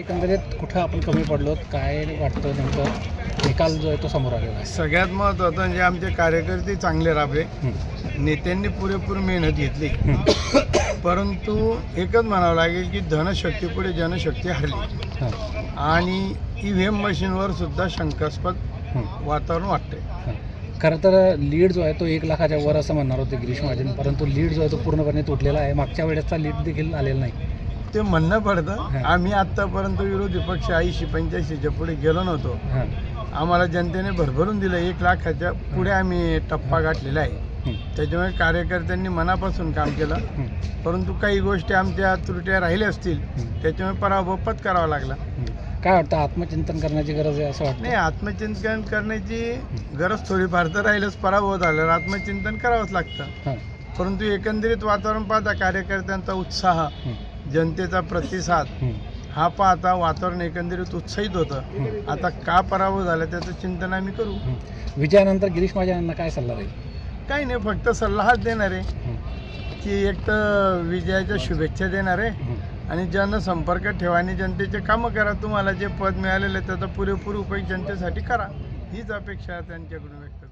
एकंदरीत कुठं आपण कमी पडलो काय वाटतं नेमकं? निकाल जो आहे तो समोर आलेला आहे. सगळ्यात महत्त्वाचं म्हणजे आमचे कार्यकर्ते चांगले राबले नेत्यांनी पुरेपूर मेहनत घेतली. परंतु एकच म्हणावं लागेल की धनशक्तीपुढे जनशक्ती हरली. आणि ई व्ही एम मशीनवर सुद्धा शंकास्पद वातावरण वाटतंय. खरं तर लीड जो आहे तो एक लाखाच्या वर असं म्हणणार होते गिरीश महाजन. परंतु लीड जो आहे तो पूर्णपणे तुटलेला आहे. मागच्या वेळेसचा लीड देखील आलेला नाही. ते म्हणणं पडतं. आम्ही आत्तापर्यंत विरोधी पक्ष ऐंशी पंच्याऐंशीच्या पुढे गेलो नव्हतो. आम्हाला जनतेने भरभरून दिलं. एक लाखाच्या पुढे आम्ही टप्पा गाठलेला आहे. त्याच्यामुळे कार्यकर्त्यांनी मनापासून काम केलं. परंतु काही गोष्टी आमच्या त्रुट्या राहिल्या असतील. त्याच्यामुळे पराभव पत्करावा लागला. काय वाटतं? आत्मचिंतन करण्याची गरज आहे असं वाटतं? नाही आत्मचिंतन करण्याची गरज थोडीफार तर राहिलच. पराभव झाल्यावर आत्मचिंतन करावंच लागतं. परंतु एकंदरीत वातावरण पाहता कार्यकर्त्यांचा उत्साह जनतेचा प्रतिसाद हं, पाहता वातावरण एकंदरीत उत्साहित होतं. आता का पराभव झाला त्याचं चिंतन आम्ही करू. विजयानंतर गिरीश महाजन यांना काय सल्ला राहील? काही नाही फक्त सल्ला हाच देणार आहे की एक तर विजयाच्या शुभेच्छा देणार आहे. आणि जनसंपर्क ठेवा आणि जनतेचे कामं करा. तुम्हाला जे पद मिळालेलं आहे त्याचा पुरेपूर उपयोग जनतेसाठी करा. हीच अपेक्षा त्यांच्याकडून व्यक्त